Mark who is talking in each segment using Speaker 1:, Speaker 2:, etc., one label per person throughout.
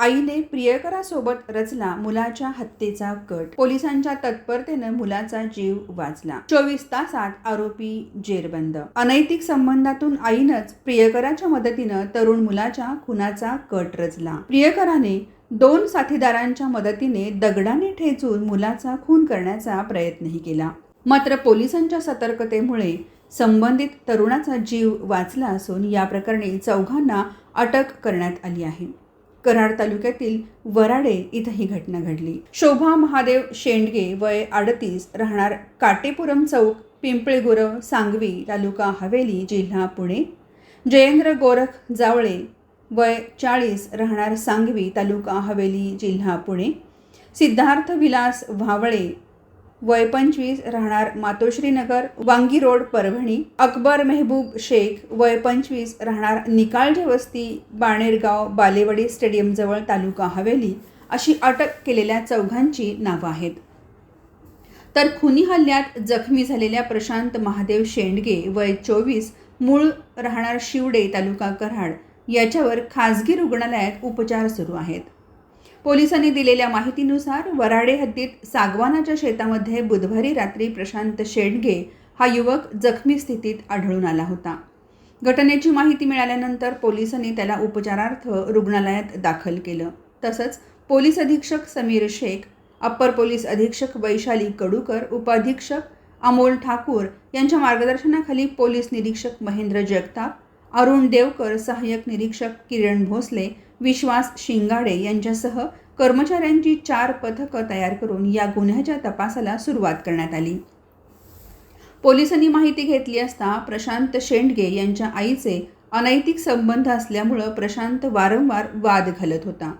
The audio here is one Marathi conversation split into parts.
Speaker 1: आईने प्रियकरासोबत रचला मुलाच्या हत्येचा कट पोलिसांच्या तत्परतेनं मुलाचा जीव वाचला. चोवीस तासात आरोपी जेरबंद. अनैतिक संबंधातून आईनंच प्रियकराच्या मदतीनं तरुण मुलाच्या खुनाचा कट रचला. प्रियकराने दोन साथीदारांच्या मदतीने दगडाने ठेचून मुलाचा खून करण्याचा प्रयत्नही केला. मात्र पोलिसांच्या सतर्कतेमुळे संबंधित तरुणाचा जीव वाचला असून या प्रकरणी चौघांना अटक करण्यात आली आहे. कराड तालुक्यातील वराडे इथं ही घटना घडली. शोभा महादेव शेंडगे वय अडतीस राहणार काटेपुरम चौक पिंपळेगुरव सांगवी तालुका हवेली जिल्हा पुणे. जयेंद्र गोरख जावळे वय चाळीस राहणार सांगवी तालुका हवेली जिल्हा पुणे. सिद्धार्थ विलास व्हावळे वय पंचवीस राहणार मातोश्रीनगर वांगी रोड परभणी. अकबर मेहबूब शेख वय पंचवीस राहणार निकाळजे वस्ती बाणेरगाव बालेवाडी स्टेडियमजवळ तालुका हवेली अशी अटक केलेल्या चौघांची नावं आहेत. तर खुनी हल्ल्यात जखमी झालेल्या प्रशांत महादेव शेंडगे वय चोवीस मूळ राहणार शिवडे तालुका कराड. याच्यावर खासगी रुग्णालयात उपचार सुरू आहेत. पोलिसांनी दिलेल्या माहितीनुसार वराडे हद्दीत सागवानाच्या शेतामध्ये बुधवारी रात्री प्रशांत शेडगे हा युवक जखमी स्थितीत आढळून आला होता. घटनेची माहिती मिळाल्यानंतर पोलिसांनी त्याला उपचारार्थ रुग्णालयात दाखल केलं. तसंच पोलीस अधीक्षक समीर शेख अप्पर पोलीस अधीक्षक वैशाली कडूकर उपअधीक्षक अमोल ठाकूर यांच्या मार्गदर्शनाखाली पोलीस निरीक्षक महेंद्र जगताप अरुण देवकर सहाय्यक निरीक्षक किरण भोसले विश्वास शिंगाडे यांच्यासह कर्मचाऱ्यांची चार पथकं तयार करून या गुन्ह्याच्या तपासाला सुरुवात करण्यात आली. पोलिसांनी माहिती घेतली असता प्रशांत शेंडगे यांच्या आईचे अनैतिक संबंध असल्यामुळं प्रशांत वारंवार वाद घालत होता.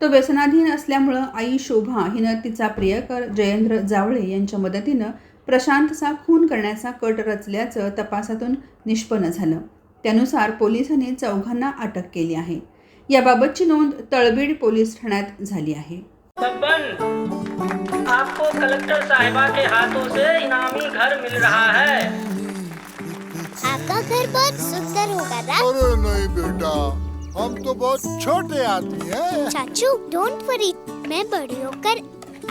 Speaker 1: तो व्यसनाधीन असल्यामुळं आई शोभा हिनं तिचा प्रियकर जयेंद्र जावळे यांच्या मदतीनं प्रशांतचा खून करण्याचा कट रचल्याचं तपासातून निष्पन्न झालं. त्यानुसार पोलिसांनी चौघांना अटक केली आहे. याबाबतची नोंद तळबीड पोलीस ठाण्यात झाली आहे.
Speaker 2: बब्बन आपको कलेक्टर साहिबा के हाथों से इनामी घर मिल रहा है।
Speaker 3: आपका घर बहुत सुंदर होगा ना
Speaker 4: अरे नहीं बेटा हम तो बहुत छोटे आदमी हैं।
Speaker 3: चाचू डोंट वरी मैं बड़ी होकर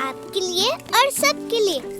Speaker 3: आपके लिए और सबके लिए